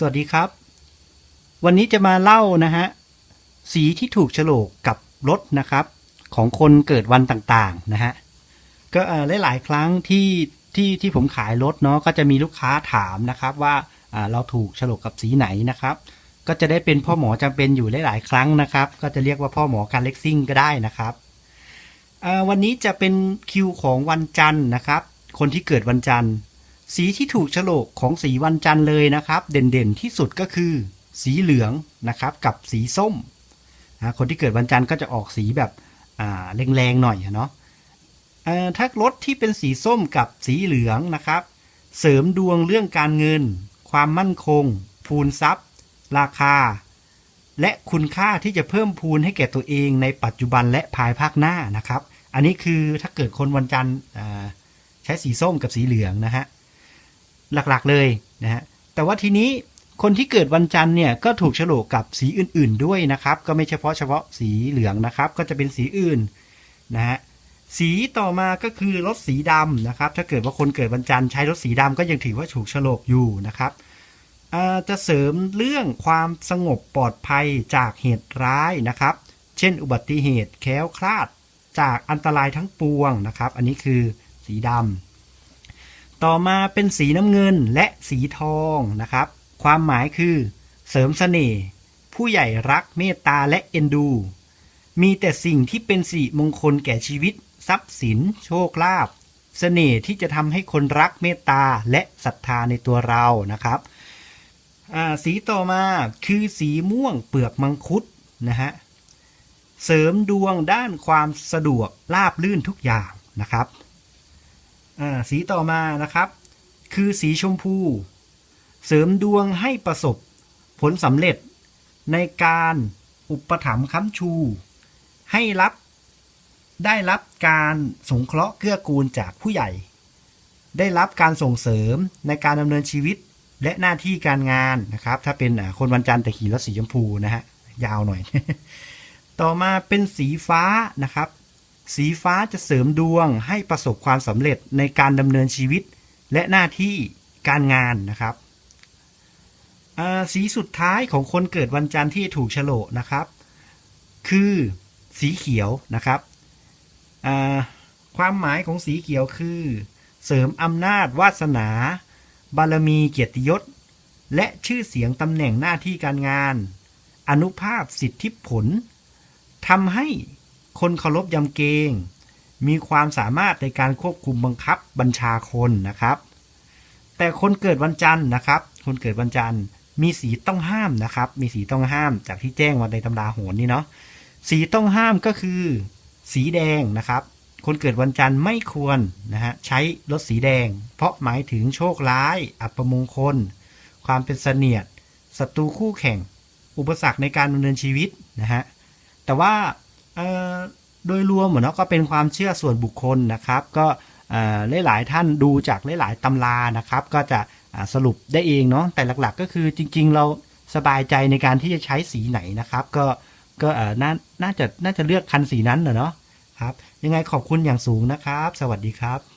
สวัสดีครับ วันนี้จะมาเล่านะฮะสีที่ถูกโฉลกกับรถนะครับ ของคนเกิดวันต่างๆนะฮะก็หลายๆครั้งที่ที่ที่ผมขายรถเนาะก็จะมีลูกค้าถามนะครับว่าเราถูกโฉลกกับสีไหนนะครับ ก็จะได้เป็นพ่อหมอจำเป็นอยู่หลายๆครั้งนะครับ ก็จะเรียกว่าพ่อหมอการเล็กซิ่งก็ได้นะครับวันนี้จะเป็นคิวของวันจันทร์นะครับ คนที่เกิดวันจันทร์ สีที่ถูกฉลกของสีวันจันทร์เลยนะครับ เด่นๆที่สุดก็คือ สีเหลืองนะครับกับสีส้มนะคนที่เกิดวันจันทร์ก็จะออกสีแบบแรงๆหน่อยเนาะถ้ารถที่เป็นสีส้มกับสีเหลืองนะครับ เสริมดวงเรื่องการเงิน ความมั่นคง พูนทรัพย์ ราคา และคุณค่าที่จะเพิ่มพูนให้แก่ตัวเองในปัจจุบันและภายภาคหน้านะครับ อันนี้คือถ้าเกิดคนวันจันทร์ใช้สีส้มกับสีเหลืองนะฮะ หลักๆเลยนะฮะแต่ว่าทีนี้คนที่เกิดวันจันทร์เนี่ยก็ถูกโฉลกกับสีอื่น ๆด้วยนะครับ ก็ไม่เฉพาะเฉพาะสีเหลืองนะครับ ก็จะเป็นสีอื่นนะฮะสีต่อมาก็คือรถสีดำนะครับ ถ้าเกิดว่าคนเกิดวันจันทร์ใช้รถสีดำก็ยังถือว่าถูกโฉลกอยู่นะครับจะเสริมเรื่องความสงบปลอดภัยจากเหตุร้ายนะครับ เช่น อุบัติเหตุแค้วคลาดจากอันตรายทั้งปวงนะครับ อันนี้คือสีดำ ต่อมาเป็นสีน้ำเงินและสีทองนะครับ ความหมายคือ เสริมเสน่ห์ผู้ใหญ่รักเมตตาและเอ็นดู มีแต่สิ่งที่เป็นสิริมงคลแก่ชีวิต ทรัพย์สิน โชคลาภเสน่ห์ที่จะทำให้คนรักเมตตาและศรัทธาในตัวเรานะครับ สีต่อมาคือสีม่วงเปลือกมังคุดนะฮะเสริมดวงด้านความสะดวกราบลื่นทุกอย่างนะครับ สีต่อมานะครับ คือสีชมพู เสริมดวงให้ประสบผลสำเร็จในการอุปถัมภ์ค้ำชู ให้รับได้รับการสงเคราะห์เกื้อกูลจากผู้ใหญ่ ได้รับการส่งเสริมในการดำเนินชีวิตและหน้าที่การงานนะครับ ถ้าเป็นคนวันจันทร์แต่ขี่รถสีชมพูนะฮะยาวหน่อย ต่อมาเป็นสีฟ้านะครับ สีฟ้าจะเสริมดวงให้ประสบความสำเร็จในการดำเนินชีวิตและหน้าที่การงานนะครับ สีสุดท้ายของคนเกิดวันจันทร์ที่ถูกโฉลกนะครับ คือสีเขียวนะครับ ความหมายของสีเขียวคือ เสริมอำนาจวาสนา บารมีเกียรติยศ และชื่อเสียงตำแหน่งหน้าที่การงาน อนุภาพสิทธิผลทำให้ คนเคารพยำเกรงมีความสามารถในการควบคุมบังคับบัญชาคนนะครับ แต่คนเกิดวันจันทร์นะครับ คนเกิดวันจันทร์ มีสีต้องห้ามนะครับ มีสีต้องห้ามจากที่แจ้งมาในตำราโหรนี่เนาะสีต้องห้ามก็คือ สีแดงนะครับ คนเกิดวันจันทร์ไม่ควรนะฮะใช้รถสีแดง เพราะหมายถึงโชคร้าย อัปมงคล ความเป็นเสนียดศัตรูคู่แข่ง อุปสรรคในการดำเนินชีวิตนะฮะแต่ว่า โดยรวมเนาะก็เป็นความเชื่อส่วนบุคคลนะครับ ก็หลายๆท่านดูจากหลายๆตำรานะครับ ก็จะสรุปได้เองเนาะแต่หลักๆ ก็คือจริง ๆ เราสบายใจในการที่จะใช้สีไหนนะครับ ก็ก็น่าน่าจะน่าจะเลือกคันสีนั้นน่ะเนาะครับ ยังไงขอบคุณอย่างสูงนะครับ สวัสดีครับ